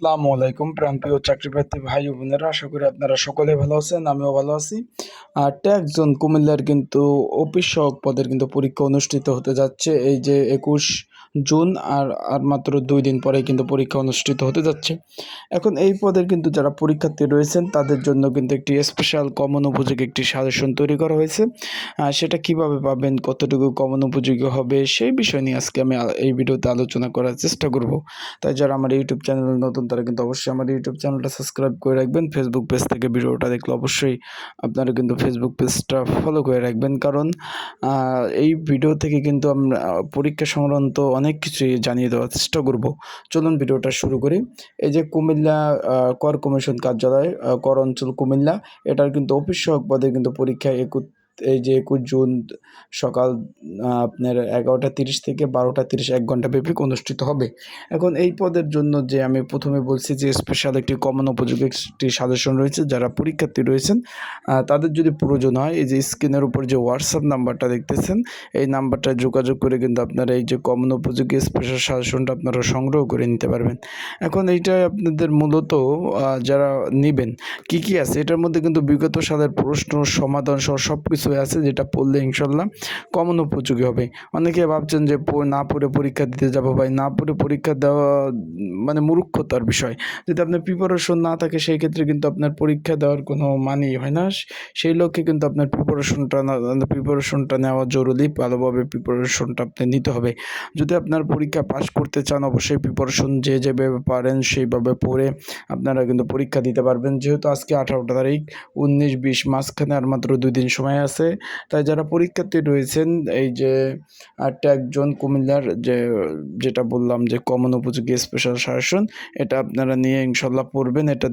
আসসালামু আলাইকুম প্রাণপ্রিয় চাকরিপ্রার্থী ভাই ও বোনেরা, আশা করি আপনারা সকলে ভালো আছেন, আমিও ভালো আছি। আর ট্যাক্স জোন কুমিল্লার কিন্তু অফিস সহক পদের কিন্তু পরীক্ষা অনুষ্ঠিত হতে যাচ্ছে, এই যে একুশ জুন আর আর মাত্র দুই দিন পরে কিন্তু পরীক্ষা অনুষ্ঠিত হতে যাচ্ছে। এখন এই পদের কিন্তু যারা পরীক্ষার্থী রয়েছেন, তাদের জন্য কিন্তু একটি স্পেশাল কমন উপযোগী একটি সাজেশন তৈরি করা হয়েছে। সেটা কীভাবে পাবেন, কতটুকু কমন উপযোগী হবে, সেই বিষয় নিয়ে আজকে আমি এই ভিডিওতে আলোচনা করার চেষ্টা করব। তাই যারা আমার ইউটিউব চ্যানেল নতুন, তারা কিন্তু অবশ্যই আমার ইউটিউব চ্যানেলটা সাবস্ক্রাইব করে রাখবেন। ফেসবুক পেজ থেকে ভিডিওটা দেখলে অবশ্যই আপনারা কিন্তু ফেসবুক পেজটা ফলো করে রাখবেন। কারণ এই ভিডিও থেকে কিন্তু আমরা, পরীক্ষা সংক্রান্ত অনেক কিছুই জানিয়ে দেওয়ার চেষ্টা করব। চলুন ভিডিওটা শুরু করি। এই যে কুমিল্লা কর কমিশন কার্যালয় কর অঞ্চল কুমিল্লা, এটার কিন্তু অফিস সহক পদে কিন্তু পরীক্ষা একুশ এই যে একুশ জুন সকাল আপনার এগারোটা তিরিশ থেকে বারোটা তিরিশ এক ঘণ্টা ব্যাপী অনুষ্ঠিত হবে। এখন এই পদের জন্য যে আমি প্রথমে বলছি যে স্পেশাল একটি কমন উপযোগী একটি সাজেশন রয়েছে, যারা পরীক্ষার্থী রয়েছেন তাদের যদি প্রয়োজন হয়, এই যে স্ক্রিনের উপর যে হোয়াটসঅ্যাপ নাম্বারটা দেখতেছেন, এই নাম্বারটা যোগাযোগ করে কিন্তু আপনারা এই যে কমন উপযোগী স্পেশাল সাজেশনটা আপনারা সংগ্রহ করে নিতে পারবেন। এখন এইটা আপনাদের মূলত যারা নেবেন, কি কি আছে? এটার মধ্যে কিন্তু বিগত সালের প্রশ্ন, সমাধান সহ সব কিছুই আছে, যেটা পড়লে ইনশাল্লাহ কমন উপযোগী হবে। অনেকে ভাবছেন যে না পড়ে পরীক্ষা দিতে যাব ভাই না পড়ে পরীক্ষা দেওয়া মানে মূর্খতার বিষয়। যদি আপনার প্রিপারেশন না থাকে, সেই ক্ষেত্রে কিন্তু আপনার পরীক্ষা দেওয়ার কোনো মানেই হয় না। সেই লক্ষ্যে কিন্তু আপনার প্রিপারেশনটা না প্রিপারেশনটা নেওয়া জরুরি, ভালোভাবে প্রিপারেশনটা আপনি নিতে হবে। যদি আপনার পরীক্ষা পাস করতে চান, অবশ্যই প্রিপারেশন যে যেভাবে পারেন, সেইভাবে পড়ে আপনারা কিন্তু পরীক্ষা দিতে পারবেন। যেহেতু আজকে আঠারোটা তারিখ, উনিশ, বিশ, মাঝখানে আর মাত্র দুই দিন সময় আছে। তাই যারা পরীক্ষার্থী রয়েছেন, এই যে আটটা একজন কুমিল্লার যে, যেটা বললাম যে কমন উপযোগী স্পেশাল শাসন এটা আপনারা নিয়ে ইনশাল্লাহ পড়বেন। এটা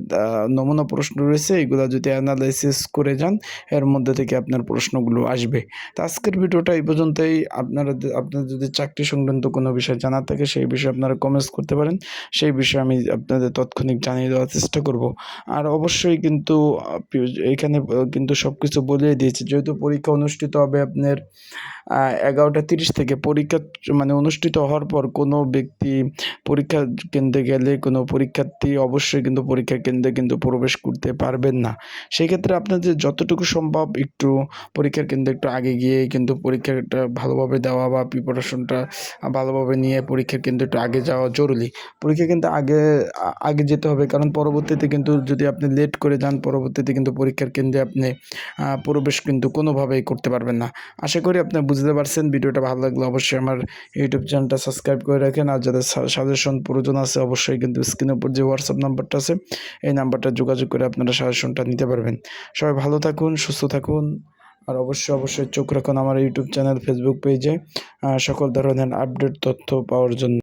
নমুনা প্রশ্ন রয়েছে, এগুলো যদি অ্যানালাইসিস করে যান, এর মধ্যে থেকে আপনার প্রশ্নগুলো আসবে। তো আজকের ভিডিওটা এই পর্যন্তই। আপনারা আপনার যদি চাকরি সংক্রান্ত কোনো বিষয় জানার থাকে, সেই বিষয়ে আপনারা কমেন্টস করতে পারেন। সেই বিষয়ে আমি আপনাদের তৎক্ষণিক জানিয়ে দেওয়ার চেষ্টা করব। আর অবশ্যই কিন্তু এখানে কিন্তু সব কিছু বলিয়ে দিয়েছি। যেহেতু পরীক্ষা অনুষ্ঠিত হবে আপনার এগারোটা তিরিশ থেকে পরীক্ষা মানে অনুষ্ঠিত হওয়ার পর কোনো ব্যক্তি পরীক্ষা কেন্দ্রে গেলে কোনো পরীক্ষার্থী অবশ্যই কিন্তু পরীক্ষা কেন্দ্রে কিন্তু প্রবেশ করতে পারবেন না। সেক্ষেত্রে আপনাদের যতটুকু সম্ভব একটু পরীক্ষার কেন্দ্রে একটু আগে গিয়ে কিন্তু পরীক্ষাটা ভালোভাবে দেওয়া বা প্রিপারেশনটা ভালোভাবে নিয়ে পরীক্ষার কেন্দ্রে একটু আগে যাওয়া জরুরি। পরীক্ষা কিন্তু আগে আগে যেতে হবে কারণ পরবর্তীতে কিন্তু যদি আপনি লেট করে যান, পরবর্তীতে কিন্তু পরীক্ষার কেন্দ্রে আপনি প্রবেশ কিন্তু কোনোভাবেই করতে পারবেন না। আশা করি আপনি বুঝতে পারছেন, ভিডিওটা ভালো লাগলে অবশ্যই আমার ইউটিউব চ্যানেলটা সাবস্ক্রাইব করে রাখেন, আর যাদের সাজেশন প্রয়োজন আছে অবশ্যই কিন্তু স্ক্রিনের উপর যে হোয়াটসঅ্যাপ নাম্বারটা আছে, এই নাম্বারটা যোগাযোগ করে আপনারা সাজেশনটা নিতে পারবেন। সবাই ভালো থাকুন, সুস্থ থাকুন, আর অবশ্যই অবশ্যই চোখ রাখুন আমার ইউটিউব চ্যানেল ফেসবুক পেজে সকল ধরনের আপডেট তথ্য পাওয়ার জন্য।